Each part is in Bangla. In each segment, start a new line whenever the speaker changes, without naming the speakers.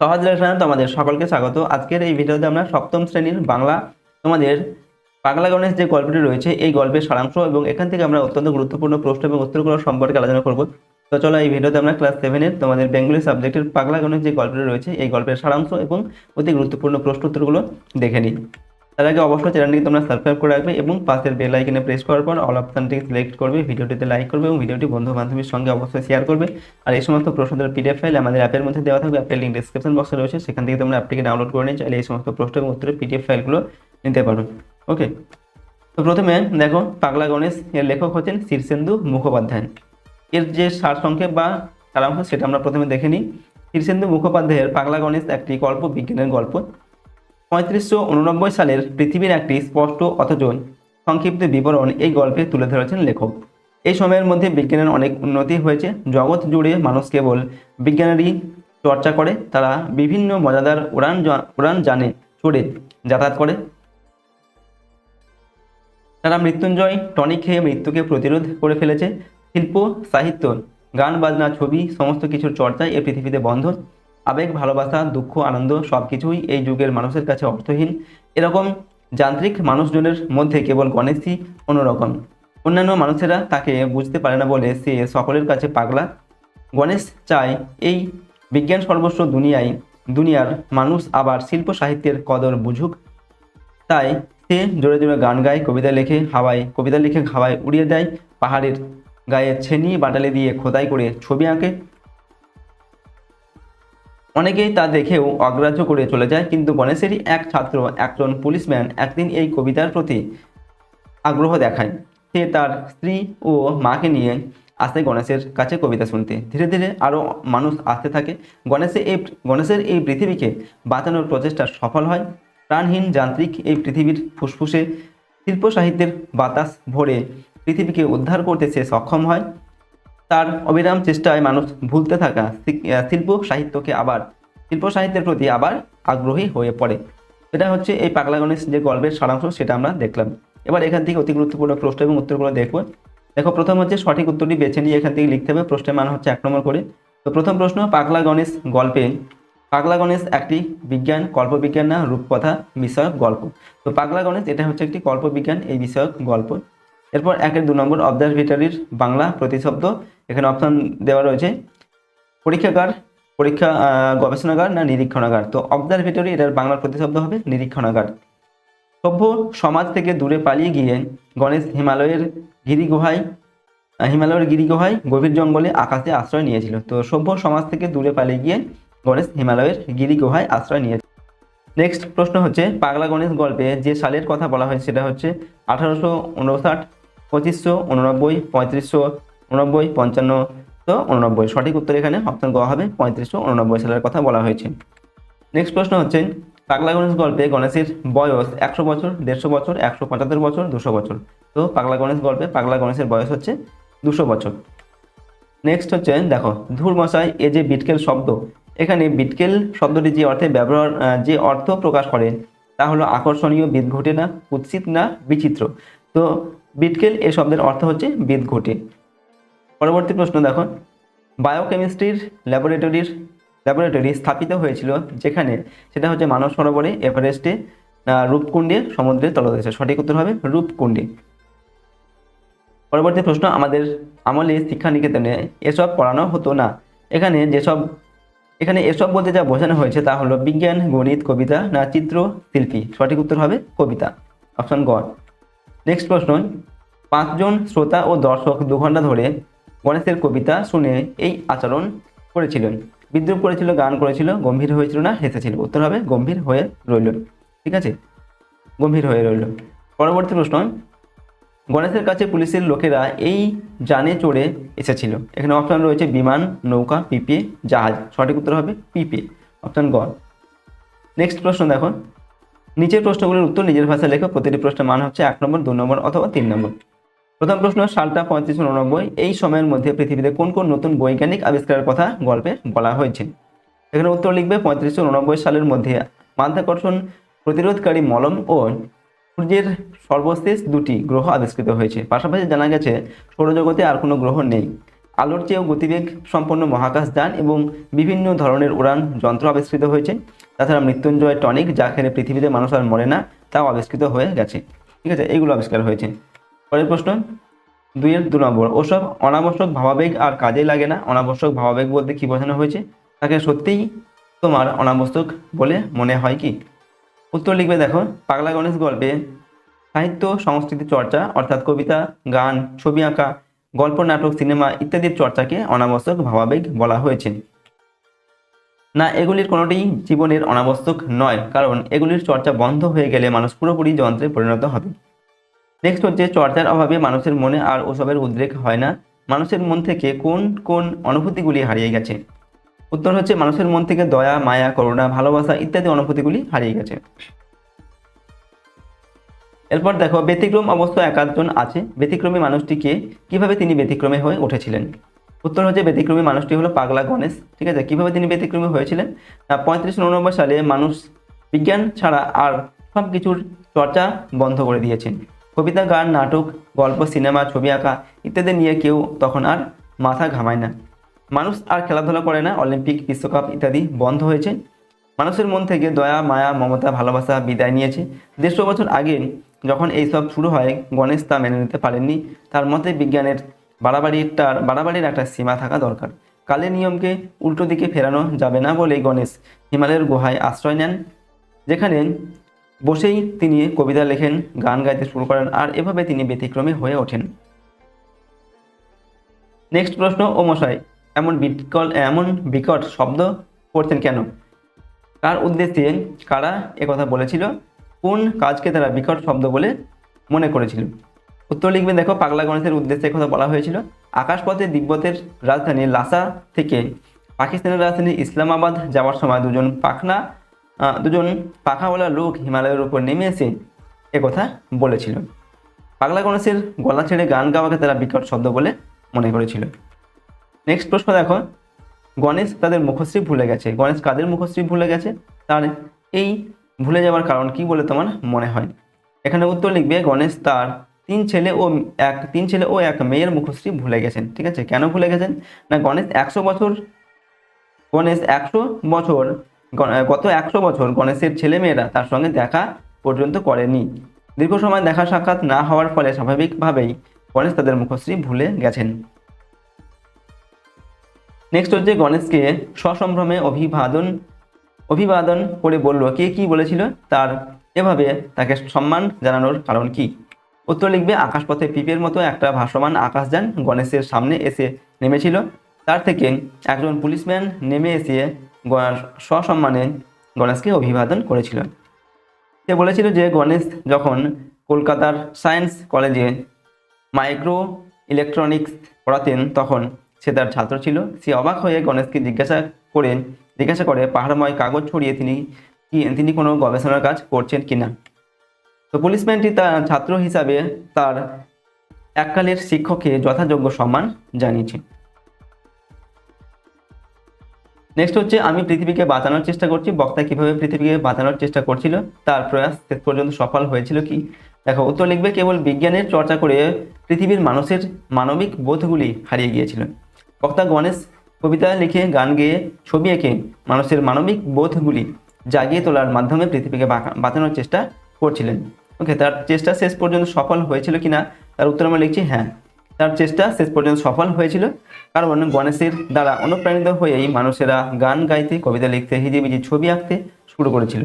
সহজ লেখায় তোমাদের সকলকে স্বাগত। আজকের এই ভিডিওতে আমরা সপ্তম শ্রেণির বাংলা, তোমাদের পাগলা গণেশ যে গল্পটি রয়েছে, এই গল্পের সারাংশ এবং এখান থেকে আমরা অত্যন্ত গুরুত্বপূর্ণ প্রশ্ন এবং উত্তরগুলো সম্পর্কে আলোচনা করব। তো চলো এই ভিডিওতে আমরা ক্লাস সেভেনের তোমাদের বেঙ্গলি সাবজেক্টের পাগলা গণেশ যে গল্পটি রয়েছে, এই গল্পের সারাংশ এবং অতি গুরুত্বপূর্ণ প্রশ্ন উত্তরগুলো দেখে নিই। তার আগে অবশ্যই চ্যানেলটিকে তোমরা সাবস্ক্রাইব করে রাখবে এবং পাশের বেল আইকনে প্রেস করার পর অল অপশানটিকে সিলেক্ট করবে, ভিডিওটিতে লাইক করবে এবং ভিডিওটি বন্ধু বান্ধবীর সঙ্গে অবশ্যই শেয়ার করবে। আর এই সমস্ত প্রশ্নদের পিডিএফ ফাইল আমাদের অ্যাপের মধ্যে দেওয়া থাকবে অ্যাপের লিঙ্ক ডিসক্রিপশন বক্সে রয়েছে, সেখান থেকে তোমরা অ্যাপটিকে ডাউনলোড করে নিয়ে চাইলে এই সমস্ত প্রশ্ন এবং উত্তরের পিডিএফ ফাইলগুলো নিতে পারো। ওকে তো প্রথমে দেখো পাগলা গণেশ এর লেখক হচ্ছেন শীর্ষেন্দু মুখোপাধ্যায়। এর যে সারসংক্ষেপ বা সারাংশ সেটা আমরা প্রথমে দেখে নিই। শীর্ষেন্দু মুখোপাধ্যায়ের পাগলা গণেশ একটি গল্প, বিজ্ঞানের গল্প। পঁয়ত্রিশশো উননব্বই সালের পৃথিবীর একটি স্পষ্ট অথচ সংক্ষিপ্ত বিবরণ এই গল্পে তুলে ধরেছেন লেখক। এই সময়ের মধ্যে বিজ্ঞানের অনেক উন্নতি হয়েছে। জগৎ জুড়ে মানুষ কেবল বিজ্ঞানেরই চর্চা করে, তারা বিভিন্ন মজাদার উড়ান উড়ান জানে চড়ে যাতায়াত করে। তারা মৃত্যুঞ্জয় টনিক খেয়ে মৃত্যুকে প্রতিরোধ করে ফেলেছে। শিল্প, সাহিত্য, গান, বাজনা, ছবি, সমস্ত কিছুর চর্চায় এই পৃথিবীতে বন্ধ। আবেগ, ভালোবাসা, দুঃখ, আনন্দ সব কিছুই এই যুগের মানুষের কাছে অর্থহীন। এরকম যান্ত্রিক মানুষজনের মধ্যে কেবল গণেশই অন্যরকম। অন্যান্য মানুষেরা তাকে বুঝতে পারে না বলে সে সকলের কাছে পাগলা। গণেশ চায় এই বিজ্ঞান সর্বস্ব দুনিয়ায়, দুনিয়ার মানুষ আবার শিল্প সাহিত্যের কদর বুঝুক। তাই সে জোরে জোরে গান গায়, কবিতা লেখে, হাওয়ায় কবিতা লিখে, হাওয়ায় উড়িয়ে দেয়, পাহাড়ের গায়ে ছেনি বাটালি দিয়ে খোদাই করে ছবি আঁকে। অনেকেই তা দেখেও অগ্রাহ্য করে চলে যায়, কিন্তু গণেশেরই এক ছাত্র, একজন পুলিশম্যান একদিন এই কবিতার প্রতি আগ্রহ দেখায়। সে তার স্ত্রী ও মাকে নিয়ে আসে গণেশের কাছে কবিতা শুনতে। ধীরে ধীরে আরও মানুষ আসতে থাকে। গণেশের এই গণেশের এই পৃথিবীকে বাঁচানোর প্রচেষ্টা সফল হয়। প্রাণহীন যান্ত্রিক এই পৃথিবীর ফুসফুসে শিল্প সাহিত্যের বাতাস ভরে পৃথিবীকে উদ্ধার করতে সে সক্ষম হয়। তার অবিরাম চেষ্টায় মানুষ ভুলতে থাকা শিল্প সাহিত্যকে আবার, শিল্প সাহিত্যের প্রতি আবার আগ্রহী হয়ে পড়ে। এটা হচ্ছে এই পাগলা গণেশ যে গল্পের সারাংশ সেটা আমরা দেখলাম। এবার এখান থেকে অতি গুরুত্বপূর্ণ প্রশ্ন এবং উত্তরগুলো দেখব। দেখো, প্রথম হচ্ছে সঠিক উত্তরটি বেছে নিয়ে এখান থেকে লিখতে হবে, প্রশ্নের মান হচ্ছে এক নম্বর করে। তো প্রথম প্রশ্ন, পাগলা গণেশ গল্পে, পাগলা গণেশ একটি বিজ্ঞান, কল্পবিজ্ঞান না, রূপকথা বিষয়ক গল্প। তো পাগলা গণেশ, এটা হচ্ছে একটি কল্পবিজ্ঞান, এই বিষয়ক গল্প। এরপর একের দু নম্বর অবজারভেটরির বাংলা প্রতিশব্দ। এখানে অপশন দেওয়া রয়েছে, পরীক্ষাগার, পরীক্ষা গবেষণাগার না নিরীক্ষণাগার? তো অবজারভেটরি এটার বাংলার প্রতিশব্দ হবে নিরীক্ষণাগার। সভ্য সমাজ থেকে দূরে পালিয়ে গিয়ে গণেশ হিমালয়ের গিরিগুহায় হিমালয়ের গিরিগুহায় গভীর জঙ্গলে আকাশে আশ্রয় নিয়েছিল। তো সভ্য সমাজ থেকে দূরে পালিয়ে গিয়ে গণেশ হিমালয়ের গিরিগুহায় আশ্রয় নিয়েছিল নেক্সট প্রশ্ন হচ্ছে, পাগলা গণেশ গল্পে যে সালের কথা বলা হয় সেটা হচ্ছে আঠারোশো উনষাট পঁচিশশো উননব্বই, পঁয়ত্রিশশো উননব্বই, পঞ্চান্ন, তো উননব্বই। সঠিক উত্তর এখানে অপশন গ হবে, পঁয়ত্রিশশো উননব্বই সালের কথা বলা হয়েছে। নেক্সট প্রশ্ন হচ্ছে, পাগলা গণেশ গল্পে গণেশের বয়স একশো বছর, দেড়শো বছর, একশো পঁচাত্তর বছর, দুশো বছর। তো পাগলা গণেশ গল্পে পাগলা গণেশের বয়স হচ্ছে দুশো বছর। নেক্সট হচ্ছে, দেখো, ধুর মশাই, এ যে বিটকেল শব্দ। এখানে বিটকেল শব্দটি যে অর্থে ব্যবহার যে অর্থ প্রকাশ করে, তা হলো আকর্ষণীয় বিদ ঘটে না, কুৎসিত না, বিচিত্র। তো বিটকেল এই শব্দের অর্থ হচ্ছে বিদ ঘটে। পরবর্তী প্রশ্ন দেখো। বায়োকেমিস্ট্রির ল্যাবরেটরির, ল্যাবরেটরি স্থাপিত হয়েছিল যেখানে? সেটা হচ্ছে মানব সরোবরে, এভারেস্টে রূপকুণ্ডে, সমুদ্রের তলদেশে। সঠিক উত্তর হবে রূপকুণ্ডে। পরবর্তী প্রশ্ন, আমাদের আমলে শিক্ষা নিকেতনে এসব পড়ানো হতো না। এখানে যেসব, এখানে এসব বলতে যা বোঝানো হয়েছে তা হলো বিজ্ঞান, গণিত, কবিতা, না চিত্র শিল্পী সঠিক উত্তর হবে কবিতা। অপশন গ। নেক্সট প্রশ্ন, পাঁচজন শ্রোতা ও দর্শক দু ঘণ্টা ধরে গণেশের কবিতা শুনে এই আচরণ করেছিলেন। বিদ্রুপ করেছিল, গান করেছিল, গম্ভীর হয়েছিল না, হেসেছিল। উত্তর হবে, গম্ভীর হয়ে রইল। ঠিক আছে? গম্ভীর হয়ে রইল। পরবর্তী প্রশ্ন, গণেশের কাছে পুলিশের লোকেরা এই যানে চড়ে এসেছিল। এখানে অপশান রয়েছে, বিমান, নৌকা, পিপিএ, জাহাজ। সঠিক উত্তর হবে, পিপিএ। অপশান গ। নেক্সট প্রশ্ন দেখো। নিচের প্রশ্নগুলোর উত্তর নিজের ভাষায় লেখো প্রতিটি প্রশ্নের মান হচ্ছে এক নম্বর, দু নম্বর অথবা তিন নম্বর। প্রথম প্রশ্ন, সালটা পঁয়ত্রিশশো উননব্বই। এই সময়ের মধ্যে পৃথিবীতে কোন কোন নতুন বৈজ্ঞানিক আবিষ্কারের কথা গল্পে বলা হয়েছে? এখানে উত্তর লিখবে পঁয়ত্রিশশো উননব্বই সালের মধ্যে মাধ্যাকর্ষণ প্রতিরোধকারী মলম ও সূর্যের সর্বশেষ দুটি গ্রহ আবিষ্কৃত হয়েছে। পাশাপাশি জানা গেছে, সৌরজগতে আর কোনো গ্রহ নেই। আলোর চেয়েও গতিবেগ সম্পন্ন মহাকাশ যান এবং বিভিন্ন ধরনের উড়ান যন্ত্র আবিষ্কৃত হয়েছে। তাছাড়া মৃত্যুঞ্জয় টনিক, যা খেলে পৃথিবীতে মানুষ আর মরে না, তাও আবিষ্কৃত হয়ে গেছে। ঠিক আছে, এইগুলো আবিষ্কার হয়েছে। পরের প্রশ্ন, দুইয়ের দু নম্বর, ওসব অনাবশ্যক ভাবাবেগ আর কাজে লাগে না। অনাবশ্যক ভাবাবেগ বলতে কি বোঝানো হয়েছে? তাকে সত্যিই তোমার অনাবশ্যক বলে মনে হয় কি? উত্তর লিখবে, দেখো, পাগলা গণেশ গল্পে সাহিত্য সংস্কৃতি চর্চা, অর্থাৎ কবিতা, গান, ছবি আঁকা, গল্প, নাটক, সিনেমা ইত্যাদির চর্চাকে অনাবশ্যক ভাবাবেগ বলা হয়েছে। না, এগুলির কোনোটিই জীবনের অনাবশ্যক নয়, কারণ এগুলির চর্চা বন্ধ হয়ে গেলে মানুষ পুরোপুরি যন্ত্রে পরিণত হবে। নেক্সট হচ্ছে, চর্চার অভাবে মানুষের মনে আর ওসবের উদ্রেক হয় না। মানুষের মন থেকে কোন কোন অনুভূতিগুলি হারিয়ে গেছে? উত্তর হচ্ছে, মানুষের মন থেকে দয়া, মায়া, করুণা, ভালোবাসা ইত্যাদি অনুভূতিগুলি হারিয়ে গেছে। এরপর দেখো, ব্যতিক্রম অবস্থ একাধজন আছে। ব্যতিক্রমী মানুষটিকে কীভাবে তিনি ব্যতিক্রমে হয়ে উঠেছিলেন? উত্তর হচ্ছে ব্যতিক্রমী মানুষটি হলো পাগলা গণেশ, ঠিক আছে? কীভাবে তিনি ব্যতিক্রমী হয়েছিলেন? পঁয়ত্রিশ উননব্বই সালে মানুষ বিজ্ঞান ছাড়া আর সব কিছুর চর্চা বন্ধ করে দিয়েছেন। কবিতা, গান, নাটক, গল্প, সিনেমা, ছবি আঁকা ইত্যাদি নিয়ে কেউ তখন আর মাথা ঘামায় না। মানুষ আর খেলাধুলা করে না, অলিম্পিক, বিশ্বকাপ ইত্যাদি বন্ধ হয়েছে। মানুষের মন থেকে দয়া, মায়া, মমতা, ভালোবাসা বিদায় নিয়েছে। দেড়শো বছর আগে যখন এইসব শুরু হয়, গণেশ তা মেনে নিতে পারেননি। তার মতে বিজ্ঞানের বাড়াবাড়িটার বাড়াবাড়ির একটা সীমা থাকা দরকার। কালের নিয়মকে উল্টো দিকে ফেরানো যাবে না বলেই গণেশ হিমালয়ের গুহায় আশ্রয় নেন, যেখানে বসেই তিনি কবিতা লেখেন, গান গাইতে শুরু করেন আর এভাবে তিনি ব্যতিক্রমী হয়ে ওঠেন। নেক্সট প্রশ্ন, ও মশাই, এমন বিকল, এমন বিকট শব্দ করতেন কেন? কার উদ্দেশ্যে কারা একথা বলেছিল? কোন কাজকে তারা বিকট শব্দ বলে মনে করেছিল? উত্তর লিখবে দেখো, পাগলা গণেশের উদ্দেশ্যে কথা বলা হয়েছিল। আকাশপথে তিব্বতের রাজধানী লাসা থেকে পাকিস্তানের রাজধানী ইসলামাবাদ যাওয়ার সময় দুজন পাখনা দুজন পাখাওয়ালা লোক হিমালয়ের উপর নেমে এসে একথা বলেছিল। পাগলা গণেশের গলা ছেড়ে গান গাওয়াকে তারা বিকট শব্দ বলে মনে করেছিল। নেক্সট প্রশ্ন দেখো, গণেশ তাদের মুখশ্রী ভুলে গেছে। গণেশ কাদের মুখশ্রী ভুলে গেছে? তার এই ভুলে যাওয়ার কারণ কি বলে তোমার মনে হয়? এখানে উত্তর লিখবে, গণেশ তার তিন ছেলে ও এক, তিন ছেলে ও এক মেয়ের মুখশ্রী ভুলে গেছেন, ঠিক আছে? কেন ভুলে গেছেন? না, গণেশ একশো বছর, গণেশ একশো বছর গত একশো বছর গণেশের ছেলে মেয়েরা তার সঙ্গে দেখা পর্যন্ত করেনি। দীর্ঘ সময় দেখা সাক্ষাৎ না হওয়ার ফলে স্বাভাবিকভাবেই গণেশ তাদের মুখশ্রী ভুলে গেছেন। নেক্সট হচ্ছে গণেশকে সসম্ভ্রমে অভিবাদন অভিবাদন করে বলল, কে কি বলেছিল? তার, এভাবে তাকে সম্মান জানানোর কারণ কি? উত্তর লিখবে, আকাশপথে পিপের মতো একটা ভাসমান আকাশযান গণেশের সামনে এসে নেমেছিল। তার থেকে একজন পুলিশম্যান নেমে এসে সসম্মানে গণেশকে অভিবাদন করেছিল। সে বলেছিল যে গণেশ যখন কলকাতার সায়েন্স কলেজে মাইক্রো ইলেকট্রনিক্স পড়াতেন, তখন সে তার ছাত্র ছিল। সে অবাক হয়ে গণেশকে জিজ্ঞাসা করে জিজ্ঞাসা করে, পাহাড়ময় কাগজ ছড়িয়ে তিনি কি, তিনি কোনো গবেষণার কাজ করছেন কিনা? তো পুলিশম্যানটি তার ছাত্র হিসাবে তার এককালের শিক্ষককে যথাযোগ্য সম্মান জানিয়েছে। নেক্সট হচ্ছে, আমি পৃথিবীকে বাঁচানোর চেষ্টা করছি। বক্তা কীভাবে পৃথিবীকে বাঁচানোর চেষ্টা করছিল, তার প্রয়াস শেষ পর্যন্ত সফল হয়েছিল কি? দেখো, উত্তর লিখবে, কেবল বিজ্ঞানের চর্চা করে পৃথিবীর মানুষের মানবিক বোধগুলি হারিয়ে গিয়েছিল। বক্তা গণেশ কবিতা লিখে গান গেয়ে ছবি এঁকে মানুষের মানবিক বোধগুলি জাগিয়ে তোলার মাধ্যমে পৃথিবীকে বাঁচানোর চেষ্টা করছিলেন। ওকে তার চেষ্টা শেষ পর্যন্ত সফল হয়েছিল কিনা তার উত্তর আমরা লিখছি হ্যাঁ। তার চেষ্টা শেষ পর্যন্ত সফল হয়েছিল কারণ গণেশের দ্বারা অনুপ্রাণিত হয়েই মানুষেরা গান গাইতে, কবিতা লিখতে হিজি হিজিবিজি ছবি আঁকতে শুরু করেছিল।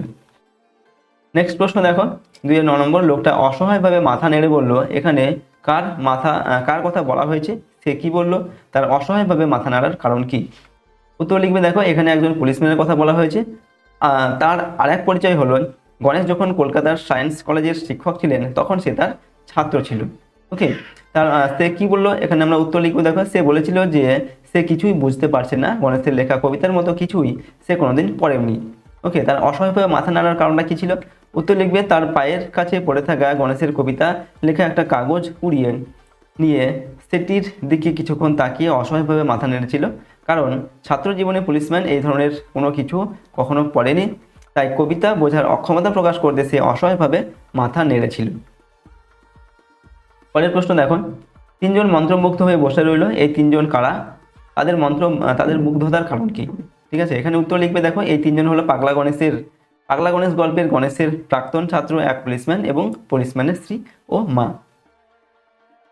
নেক্সট প্রশ্ন দেখো দুই ন নম্বর, লোকটা অসহায়ভাবে মাথা নেড়ে বলল, এখানে কার মাথা, কার কথা বলা হয়েছে? সে কি বলল? তার অসহায়ভাবে মাথা নাড়ার কারণ কি? উত্তর লিখবে দেখো, এখানে একজন পুলিশম্যানের কথা বলা হয়েছে। তার আরেক পরিচয় হলো গণেশ যখন কলকাতার সায়েন্স কলেজের শিক্ষক ছিলেন, তখন সে তার ছাত্র ছিল। ওকে তার সে কি বলল? এখানে আমরা উত্তর লিখব। দেখো, সে বলেছিল যে সে কিছুই বুঝতে পারছে না। গণেশের লেখা, কবিতার মতো কিছুই সে কোনোদিন পড়েনি। ওকে তার অসহায়ভাবে মাথা নাড়ার কারণটা কি ছিল? উত্তর লিখবে, তার পায়ের কাছে পড়ে থাকা গণেশের কবিতা লেখা একটা কাগজ উড়িয়ে নিয়ে সেটির দিকে কিছুক্ষণ তাকিয়ে অসহায়ভাবে মাথা নেড়েছিল। কারণ ছাত্র জীবনে পুলিশম্যান এই ধরনের কোনো কিছু কখনো পড়েনি। তাই কবিতা বোঝার অক্ষমতা প্রকাশ করতে সে অসহায়ভাবে মাথা নেড়েছিল। পরের প্রশ্ন দেখুন। তিনজন মন্ত্রমুগ্ধ হয়ে বসে রইল, এই তিনজন কারা? তাদের মন্ত্র, তাদের মুগ্ধতার কারণ কি? ঠিক আছে, এখানে উত্তর লিখবে, দেখো, এই তিনজন হলো পাগলা গণেশের, পাগলা গণেশ গল্পের গণেশের প্রাক্তন ছাত্র, এক পুলিশম্যান এবং পুলিশম্যানের স্ত্রী ও মা।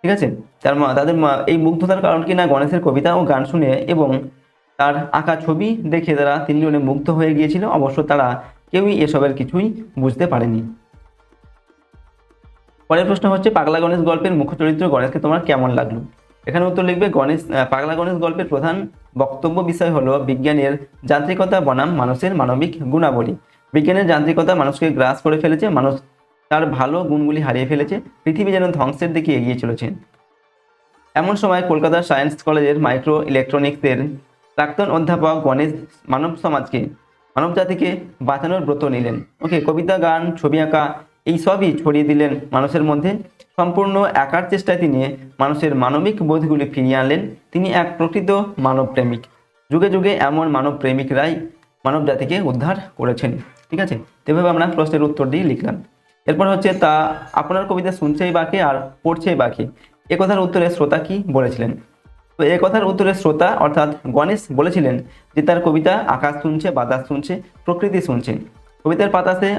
ঠিক আছে, তার মা, তাদের মা- এই মুগ্ধতার কারণ কি না? গণেশের কবিতা ও গান শুনে এবং তার আঁকা ছবি দেখে তারা তিনজনে মুগ্ধ হয়ে গিয়েছিল। অবশ্য তারা কেউই এসবের কিছুই বুঝতে পারেনি। পরের প্রশ্ন হচ্ছে, পাগলা গণেশ গল্পের মুখ্য চরিত্র গণেশকে তোমার কেমন লাগল? এখানে উত্তর লিখবে, গণেশ পাগলা গণেশ গল্পের প্রধান বক্তব্য বিষয় হলো বিজ্ঞানের যান্ত্রিকতা বনাম মানুষের মানবিক গুণাবলী। বিজ্ঞানের যান্ত্রিকতা মানুষকে গ্রাস করে ফেলেছে, মানুষ তার ভালো গুণগুলি হারিয়ে ফেলেছে, পৃথিবী যেন ধ্বংসের দিকে এগিয়ে চলেছে। এমন সময় কলকাতার সায়েন্স কলেজের মাইক্রো ইলেকট্রনিক্সের প্রাক্তন অধ্যাপক গণেশ মানব সমাজকে, মানব জাতিকে বাঁচানোর ব্রত নিলেন। ওকে, কবিতা, গান, ছবি আঁকা, এই সবই ছড়িয়ে দিলেন মানুষের মধ্যে। সম্পূর্ণ একার চেষ্টায় তিনি মানুষের মানবিক বোধগুলি ফিরিয়ে আনলেন। তিনি এক প্রকৃত মানব প্রেমিক। যুগে যুগে এমন মানব প্রেমিকরাই মানব জাতিকে উদ্ধার করেছেন। ঠিক আছে? এভাবে আমরা প্রশ্নের উত্তর দিয়ে লিখলাম। এরপর হচ্ছে, তা আপনার কবিতা শুনছেই বাকি আর পড়ছেই বাকি। এ কথার উত্তরে শ্রোতা কি বলেছিলেন? তো এ কথার উত্তরে শ্রোতা, অর্থাৎ গণেশ বলেছিলেন যে তার কবিতা আকাশ শুনছে বাতাস শুনছে প্রকৃতি শুনছে। কবিতার পাতাসে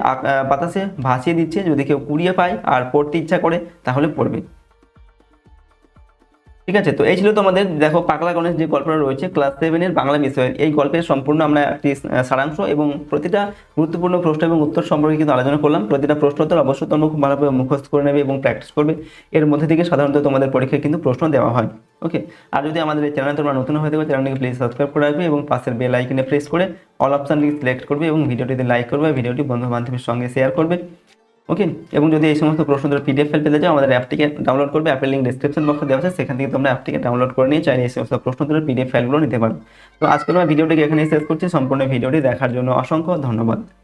বাতাসে ভাসিয়ে দিচ্ছে, যদি কেউ কুড়িয়ে পায় আর পড়তে ইচ্ছা করে, তাহলে পড়বে। ঠিক আছে? তো এই ছিল তোমাদের, দেখো পাগলা গণেশ যে গল্পটা রয়েছে ক্লাস সেভেনের বাংলা বিষয়ের এই গল্পের সম্পূর্ণ আমরা একটি সারাংশ এবং প্রতিটা গুরুত্বপূর্ণ প্রশ্ন এবং উত্তর সম্পর্কে কিন্তু আলোচনা করলাম। প্রতিটা প্রশ্ন উত্তর অবশ্যই তোমরা খুব ভালোভাবে মুখস্থ করে নেবে এবং প্র্যাকটিস করবে। এর মধ্যে থেকে সাধারণত তোমাদের পরীক্ষায় কিন্তু প্রশ্ন দেওয়া হয়। ওকে আর যদি আমাদের এই চ্যানেলে তোমরা নতুন হয়ে থাকো চ্যানেলটিকে প্লিজ সাবস্ক্রাইব করে রাখবে এবং পাশের বেল আইকনে প্রেস করে অল অপশানটিকে সিলেক্ট করবে এবং ভিডিওটিতে লাইক করবে ভিডিওটি বন্ধু বান্ধবের সঙ্গে শেয়ার করবে। ওকে এবং যদি এই সমস্ত প্রশ্নগুলো পিডিএফ ফাইল পেতে চাও, আমাদের অ্যাপটিকে ডাউনলোড করবে। অ্যাপের লিঙ্ক ডিসক্রিপশন বক্সে দেওয়া আছে। সেখান থেকে তোমরা অ্যাপটিকে ডাউনলোড করে নিয়ে চাইলে এই সমস্ত প্রশ্নগুলো পিডিএফ ফাইলগুলো নিতে পারো। তো আজকে আমরা ভিডিওটিকে এখানে শেষ করছি। সম্পূর্ণ ভিডিওটি দেখার জন্য অসংখ্য ধন্যবাদ।